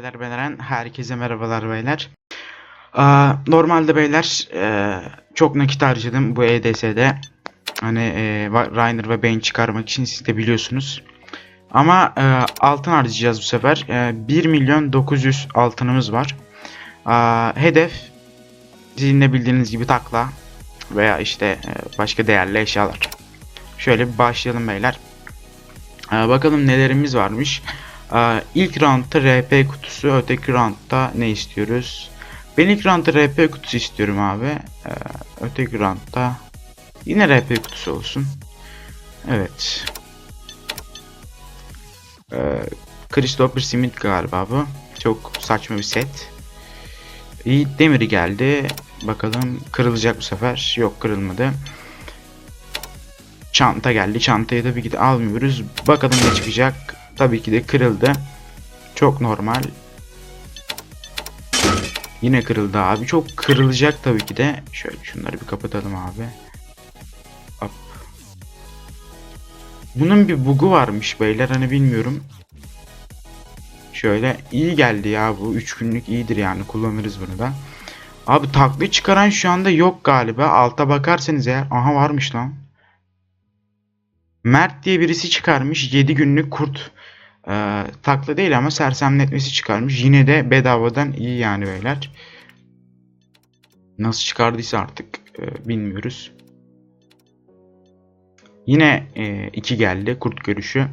beyler beyler herkese merhabalar beyler. Normalde beyler e, çok nakit harcadım bu EDS'de. Hani e, ve Bane çıkarmak için siz de biliyorsunuz. Ama e, altın harcayacağız bu sefer. E, 1 milyon 900 altınımız var. Hedef sizin de bildiğiniz gibi takla veya işte e, başka değerli eşyalar. Şöyle bir başlayalım beyler. Bakalım nelerimiz varmış. Aa, ilk roundda RP kutusu, öteki roundda ne istiyoruz? Ben ilk roundda RP kutusu istiyorum abi. Ee, öteki roundda yine RP kutusu olsun. Evet. Ee, Christopher Smith galiba bu. Çok saçma bir set. İyi demiri geldi. Bakalım kırılacak bu sefer. Yok kırılmadı. Çanta geldi. Çantayı tabii ki de almıyoruz. Bakalım ne çıkacak. Tabii ki de kırıldı. Çok normal. Yine kırıldı abi. Çok kırılacak tabii ki de. Şöyle şunları bir kapatalım abi. Hop. Bunun bir bugu varmış beyler hani bilmiyorum. Şöyle iyi geldi ya bu 3 günlük iyidir yani kullanırız bunu da. Abi taklı çıkaran şu anda yok galiba. Alta bakarsanız eğer. Aha varmış lan. Mert diye birisi çıkarmış 7 günlük kurt. Ee, takla değil ama sersemletmesi çıkarmış. Yine de bedavadan iyi yani beyler. Nasıl çıkardıysa artık e, bilmiyoruz. Yine 2 geldi kurt görüşü.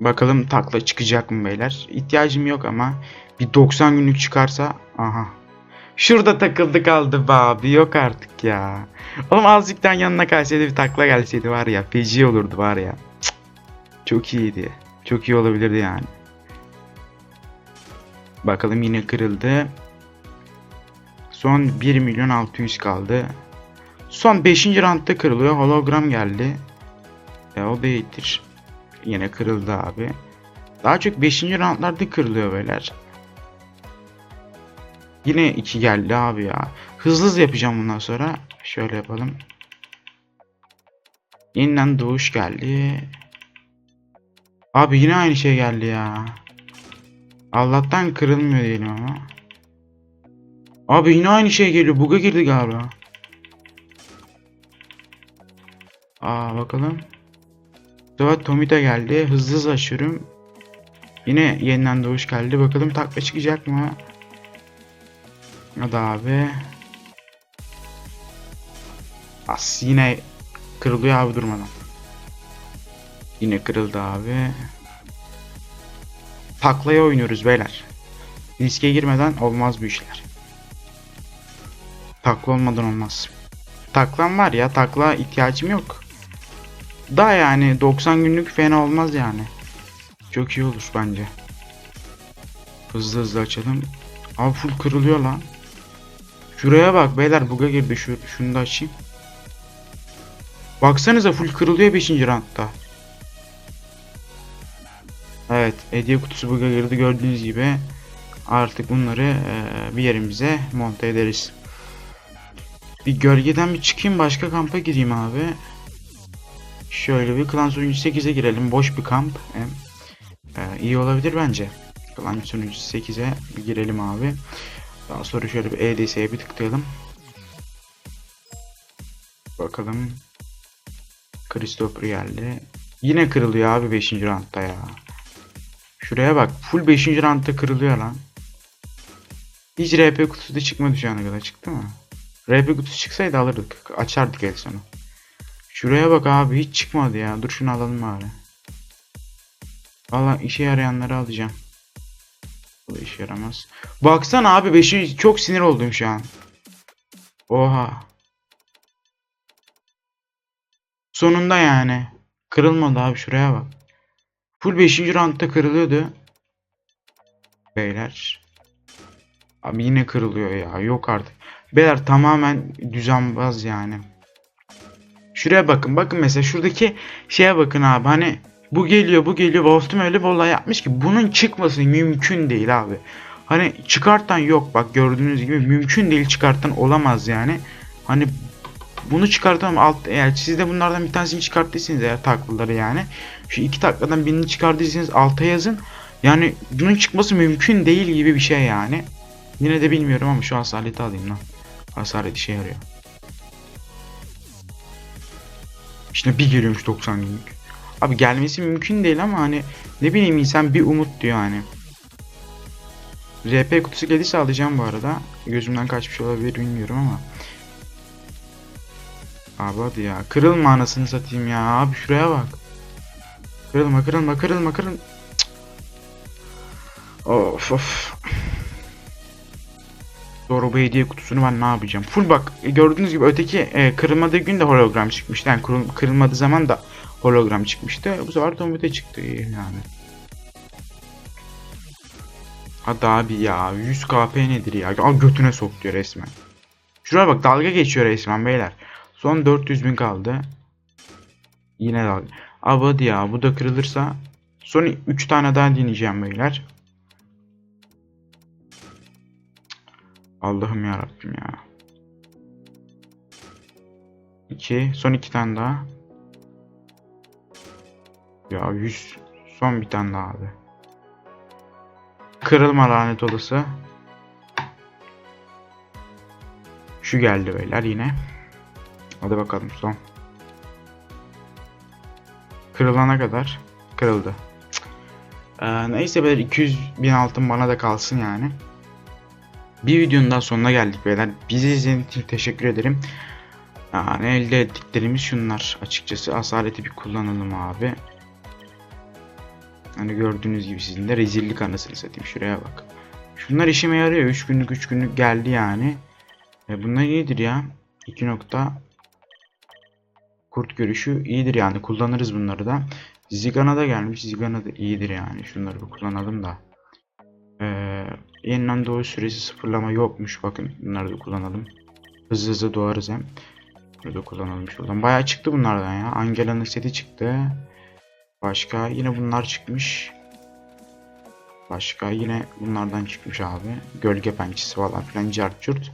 Bakalım takla çıkacak mı beyler? İhtiyacım yok ama bir 90 günlük çıkarsa aha. Şurada takıldı kaldı be abi yok artık ya. Oğlum azıcıktan yanına kaçsaydı bir takla gelseydi var ya feci olurdu var ya. Cık. Çok iyiydi. Çok iyi olabilirdi yani. Bakalım yine kırıldı. Son 1 milyon 600 kaldı. Son 5. roundda kırılıyor. Hologram geldi. E, o da iyidir. Yine kırıldı abi. Daha çok 5. roundlarda kırılıyor beyler. Yine 2 geldi abi ya. Hızlı hızlı yapacağım bundan sonra. Şöyle yapalım. Yeniden doğuş geldi. Abi yine aynı şey geldi ya. Allah'tan kırılmıyor diyelim ama. Abi yine aynı şey geliyor. Bug'a girdi galiba. Aa bakalım. Sonra Tomita geldi. Hızlı hızlı açıyorum. Yine yeniden doğuş geldi. Bakalım takla çıkacak mı? Hadi abi. As yine kırılıyor abi durmadan. Yine kırıldı abi. Taklaya oynuyoruz beyler. Riske girmeden olmaz bu işler. Takla olmadan olmaz. Taklam var ya takla ihtiyacım yok. Da yani 90 günlük fena olmaz yani. Çok iyi olur bence. Hızlı hızlı açalım. Abi full kırılıyor lan. Şuraya bak beyler buga girdi şu şunu da açayım. Baksanıza full kırılıyor 5. roundda. Evet hediye kutusu buga girdi gördüğünüz gibi. Artık bunları e, bir yerimize monte ederiz. Bir gölgeden bir çıkayım başka kampa gireyim abi. Şöyle bir klan sunucu 8'e girelim. Boş bir kamp. Hem, e, iyi olabilir bence. Klan sunucu 8'e bir girelim abi. Daha sonra şöyle bir EDS'ye bir tıklayalım. Bakalım. Christopher geldi. Yine kırılıyor abi 5. roundda ya. Şuraya bak. Full 5. roundda kırılıyor lan. Hiç RP kutusu da çıkmadı şu ana kadar. Çıktı mı? RP kutusu çıksaydı alırdık. Açardık el sonu. Şuraya bak abi. Hiç çıkmadı ya. Dur şunu alalım abi. Valla işe yarayanları alacağım. Bu işe yaramaz. Baksana abi 5. çok sinir oldum şu an. Oha. Sonunda yani. Kırılmadı abi şuraya bak. Full 5. roundda kırılıyordu. Beyler. Abi yine kırılıyor ya. Yok artık. Beyler tamamen düzenbaz yani. Şuraya bakın. Bakın mesela şuradaki şeye bakın abi. Hani bu geliyor bu geliyor. Wolf'tum öyle bir olay yapmış ki bunun çıkması mümkün değil abi. Hani çıkartan yok bak gördüğünüz gibi mümkün değil çıkartan olamaz yani. Hani bunu çıkartamam alt eğer siz de bunlardan bir tanesini çıkarttıysanız eğer taklaları yani şu iki takladan birini çıkardıysanız alta yazın. Yani bunun çıkması mümkün değil gibi bir şey yani. Yine de bilmiyorum ama şu hasaleti alayım lan. Hasaret işe yarıyor. İşte bir geliyormuş 90 günlük. Abi gelmesi mümkün değil ama hani ne bileyim insan bir umut diyor hani. RP kutusu gelirse alacağım bu arada. Gözümden kaçmış olabilir bilmiyorum ama. Abi hadi ya. Kırılma anasını satayım ya. Abi şuraya bak. Kırılma kırılma kırılma kırılma. Of of. Doğru bu hediye kutusunu ben ne yapacağım? Full bak gördüğünüz gibi öteki e, kırılmadığı gün de hologram çıkmıştı. Yani kırıl- kırılmadığı zaman da hologram çıkmıştı. Bu sefer Tomute çıktı yani. Hadi abi ya 100 KP nedir ya? Al götüne sok diyor resmen. Şuraya bak dalga geçiyor resmen beyler. Son 400 bin kaldı. Yine dalga. Abi ya bu da kırılırsa son 3 tane daha deneyeceğim beyler. Allah'ım ya Rabbim ya. 2 son 2 tane daha. Ya 100 son bir tane daha abi. Kırılma lanet olası. Şu geldi beyler yine. Hadi bakalım son. Kırılana kadar kırıldı. Ee, neyse beyler 200 bin altın bana da kalsın yani. Bir videonun daha sonuna geldik beyler. Bizi izlediğiniz için teşekkür ederim. Yani elde ettiklerimiz şunlar. Açıkçası asaleti bir kullanalım abi. Hani gördüğünüz gibi sizin de rezillik anasını satayım. Şuraya bak. Şunlar işime yarıyor. 3 günlük 3 günlük geldi yani. E bunlar iyidir ya. 2 nokta kurt görüşü iyidir yani. Kullanırız bunları da. Zigana da gelmiş. Zigana da iyidir yani. Şunları bir kullanalım da. Ee, yeniden doğu süresi sıfırlama yokmuş. Bakın bunları da kullanalım. Hızlı hızlı doğarız hem. Bunu da kullanalım şuradan. Bayağı çıktı bunlardan ya. Angela'nın seti çıktı. Başka yine bunlar çıkmış. Başka yine bunlardan çıkmış abi. Gölge pençesi falan filan cart curt.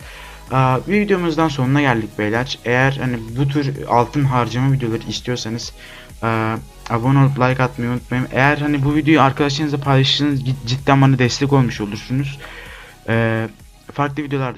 Aa, bir videomuzdan sonuna geldik beyler. Eğer hani bu tür altın harcama videoları istiyorsanız abone olup like atmayı unutmayın. Eğer hani bu videoyu arkadaşlarınızla paylaşırsanız cid- cidden bana destek olmuş olursunuz. Farklı videolar